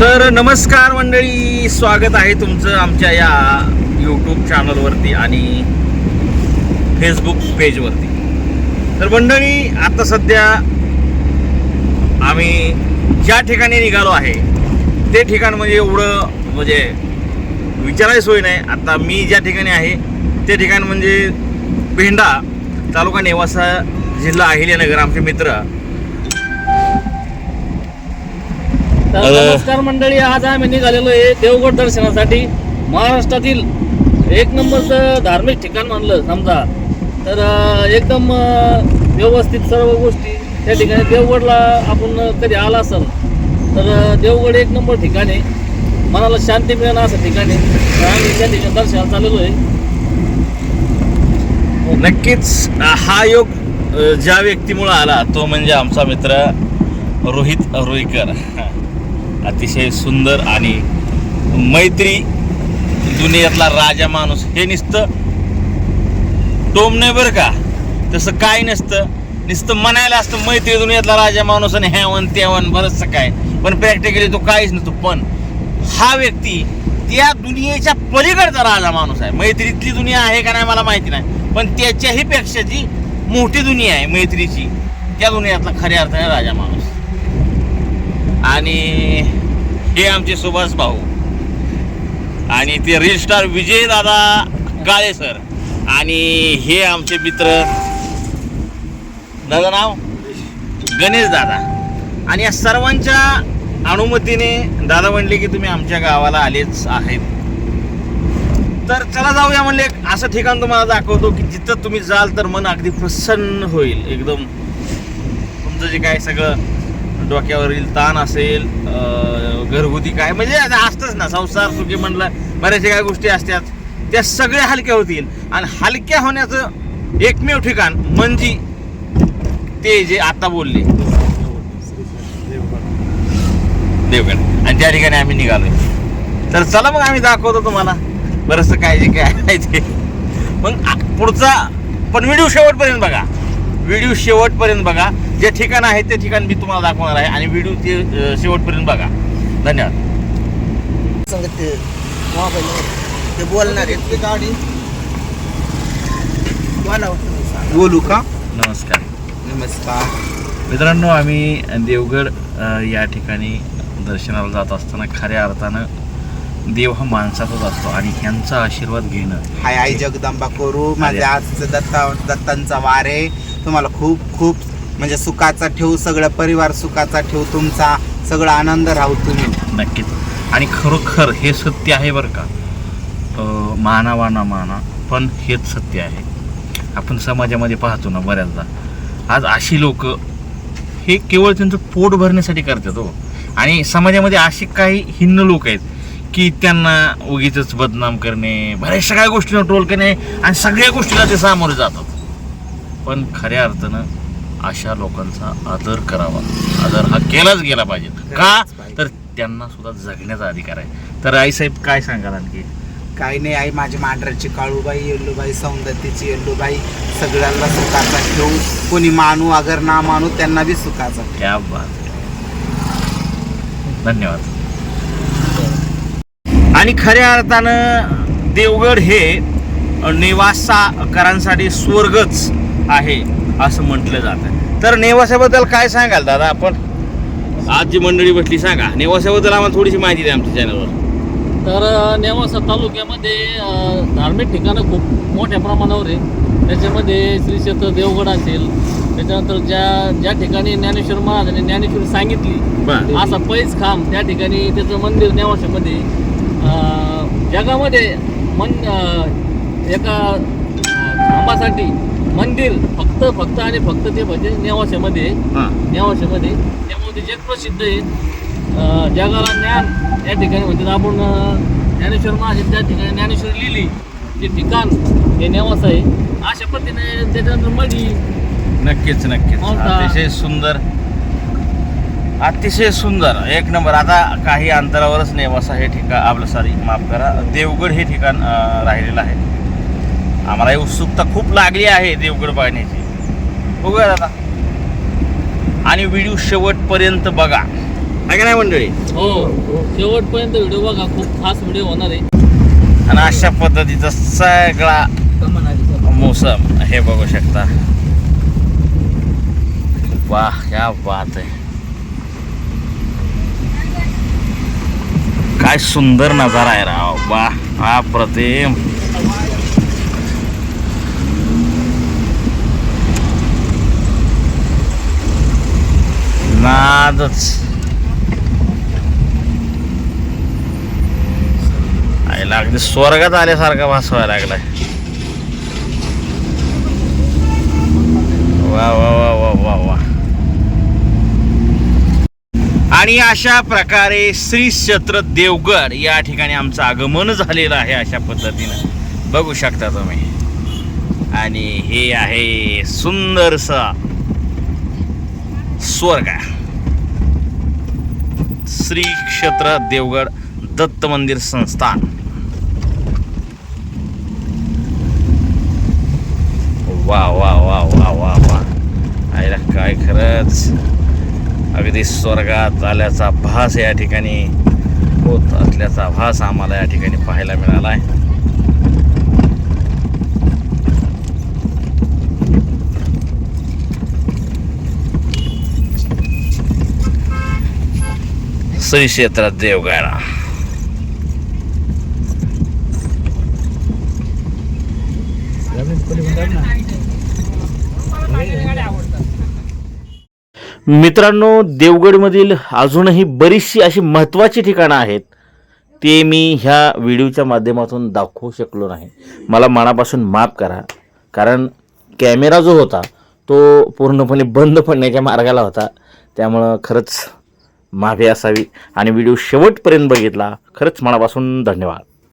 तर नमस्कार मंडळी स्वागत आहे तुमचं आमच्या या यूट्यूब चॅनलवरती आणि फेसबुक पेजवरती तर मंडळी आता सध्या आम्ही ज्या ठिकाणी निघालो आहे ते ठिकाण म्हणजे एवढं म्हणजे विचारायला सोय नाही. आता मी ज्या ठिकाणी आहे ते ठिकाण म्हणजे भेंडा तालुका नेवासा जिल्हा अहिल्यानगर आमचे मित्र. तर नमस्कार मंडळी आज आम्ही निघालेलो आहे देवगड दर्शनासाठी. महाराष्ट्रातील एक नंबरचं धार्मिक ठिकाण म्हणलं समजा. तर अ, एकदम अ, व्यवस्थित सर्व गोष्टी त्या ठिकाणी देवगडला आपण कधी आला असाल तर अ, देवगड एक नंबर ठिकाण आहे. मनाला शांती मिळणं असं ठिकाण आहे. तर आम्ही त्या ठिकाणी दर्शनाला चाललेलो आहे. नक्कीच हा योग अ, ज्या व्यक्तीमुळे आला तो म्हणजे आमचा मित्र रोहित रोईकर. अतिशय सुंदर आणि मैत्री दुनियातला राजा माणूस हे नुसतं टोम नाही बरं का? तसं काय नसतं. नुसतं म्हणायला असतं मैत्री दुनियातला राजा माणूस आणि ह्यावन त्यावन बरंचसं काय. पण प्रॅक्टिकली तो काहीच नसतो. पण हा व्यक्ती त्या दुनियेच्या पलीकडचा राजा माणूस आहे. मैत्रीतली दुनिया आहे का नाही मला माहिती नाही. पण त्याच्याही पेक्षा जी मोठी दुनिया आहे मैत्रीची त्या दुनियातला खऱ्या अर्थाने राजा माणूस. आणि हे आमचे सुभाष भाऊ. आणि ते रजिस्टार विजयदादा विजय दादा काळे सर आणि हे आमचे मित्र. दादा नाव? गणेश दादा. आणि या सर्वांच्या अनुमतीने दादा म्हणले की तुम्ही आमच्या गावाला आलेच आहेत. तर चला जाऊया म्हणले. एक असं ठिकाण तुम्हाला दाखवतो की जिथं तुम्ही जाल तर मन अगदी प्रसन्न होईल. एकदम तुमचं जे काय सगळं डोक्यावरील ताण असेल घरगुती काय म्हणजे आता असतंच ना संसार सुखी म्हणलं बऱ्याचशा काय गोष्टी असतात त्या सगळ्या हलक्या होतील. आणि हलक्या होण्याचं एकमेव ठिकाण म्हणजे ते जे आता बोलले. देवगड. आणि त्या ठिकाणी आम्ही निघालोय. तर चला मग आम्ही दाखवतो तुम्हाला. बरंच काय जे काय आहे ते. मग पुढचा पण व्हिडिओ शेवटपर्यंत बघा. व्हिडिओ शेवटपर्यंत बघा. जे ठिकाण आहे ते ठिकाण मी तुम्हाला दाखवणार आहे आणि व्हिडिओ ते शेवटपर्यंत बघा. धन्यवाद. सांगत ते मोबाईलवर. ते बोलणार ते गाडी. बोला. बोलू का? नमस्कार. नमस्कार. मित्रांनो आम्ही देवगड या ठिकाणी दर्शनाला जात असताना खऱ्या अर्थानं देव हा माणसाचाच असतो आणि ह्यांचा आशीर्वाद घेणं. हाय आई जगदंबा करू. माझे अरे. आजचं दत्ता दत्तांचा वार आहे. तुम्हाला खूप खूप म्हणजे सुखाचा ठेवू सगळं परिवार सुखाचा ठेवू तुमचा सगळा आनंद राहू तुम्ही. नक्कीच. आणि खरोखर हे सत्य आहे बरं का? अ, माना माना पण हेच सत्य आहे. आपण समाजामध्ये पाहतो ना बऱ्याचदा. आज अशी लोक हे केवळ त्यांचं पोट भरण्यासाठी करतात हो. आणि समाजामध्ये असे काही हिन्न लोक आहेत की त्यांना उगीच बदनाम करणे बऱ्याचशा काही गोष्टींना ट्रोल करणे आणि सगळ्या गोष्टीला ते सामोरे जातात. पण खऱ्या अर्थानं अशा लोकांचा आदर करावा. आदर हा केलाच गेला पाहिजे. का. तर त्यांना सुद्धा जगण्याचा अधिकार आहे. तर आईसाहेब काय सांगाल आणखी? काही नाही आई माझी मांढराची काळूबाई येल्लूबाई सौंदत्तीची येल्लूबाई सगळ्यांना सुखाचा ठेवू कोणी मानू अगर ना मानू त्यांना बी सुखाचा. क्या बात. धन्यवाद. आणि खऱ्या अर्थानं देवगड हे नेवासाकरांसाठी स्वर्गच आहे. असं म्हटलं जातं. तर नेवासाबद्दल काय सांगाल दादा आपण? आज जी मंडळी बसली सांगा. नेवासाबद्दल आम्हाला थोडीशी माहिती द्या आमच्या चॅनलवर तर नेवासा तालुक्यामध्ये धार्मिक ठिकाणं खूप मोठ्या प्रमाणावर आहे त्याच्यामध्ये श्री क्षेत्र देवगड असेल त्याच्यानंतर ज्या ज्या ठिकाणी ज्ञानेश्वर महाराजांनी ज्ञानेश्वरी सांगितली असा पैस खांब त्या ठिकाणी त्याचं मंदिर नेवाशामध्ये अ, जगामध्ये मन एका खांबासाठी मंदिर फक्त फक्त आणि फक्त ते म्हणजे नेवाशामध्ये आहे. हां. नेवाशामध्ये त्यामुळे ते जग प्रसिद्ध आहे. अं, जगाला ज्ञान या ठिकाणी म्हणजे आपण अं, ज्ञानेश्वर महाराज त्या ठिकाणी ज्ञानेश्वरी लिहिली. ते ठिकाण हे नेवास आहे. अशा पद्धतीने त्याच्यानंतर मडी नक्कीच नक्कीच. हो का? अतिशय सुंदर. अतिशय सुंदर. एक नंबर. आता काही अंतरावरच नेवासा हे ठिकाण. आपलं सॉरी माफ करा. देवगड हे ठिकाण अं, राहिलेलं आहे. आम्हाला उत्सुकता खूप लागली आहे देवगड पाहण्याची. बघूया दादा आणि व्हिडिओ शेवटपर्यंत बघा. आहे का नाही मंडळी? हो शेवटपर्यंत व्हिडिओ बघा. खूप खास व्हिडिओ होणार आहे. आणि अशा पद्धतीचा सगळा मोसम हे बघू शकता. वाह क्या बात आहे. काय सुंदर नजारा आहे राव. वाह हा प्रतिम. नादच. आईला अगदी स्वर्गात आल्यासारखा भास व्हायला लागलाय. वा वा वा वा वा वा. आणि अशा प्रकारे श्री क्षेत्र देवगड या ठिकाणी आमचं आगमन झालेलं आहे अशा पद्धतीनं. बघू शकता तुम्ही. आणि हे आहे सुंदरसा स्वर्ग श्री क्षेत्र देवगड दत्त मंदिर संस्थान. वा वा वा वा वा वा. आईला काय खरंच. अगदी स्वर्गात आल्याचा भास या ठिकाणी होत असल्याचा भास आम्हाला या ठिकाणी पाहायला मिळाला आहे श्री क्षेत्रात देवगड मित्रांनो देवगडमधील अजूनही बरीचशी अशी महत्त्वाची ठिकाणं आहेत. ते मी ह्या व्हिडिओच्या माध्यमातून दाखवू शकलो नाही. मला मनापासून माफ करा. कारण कॅमेरा जो होता तो पूर्णपणे बंद पडण्याच्या मार्गाला होता. त्यामुळं खरंच माफी असावी आणि व्हिडिओ शेवटपर्यंत बघितला. खरंच मनापासून धन्यवाद.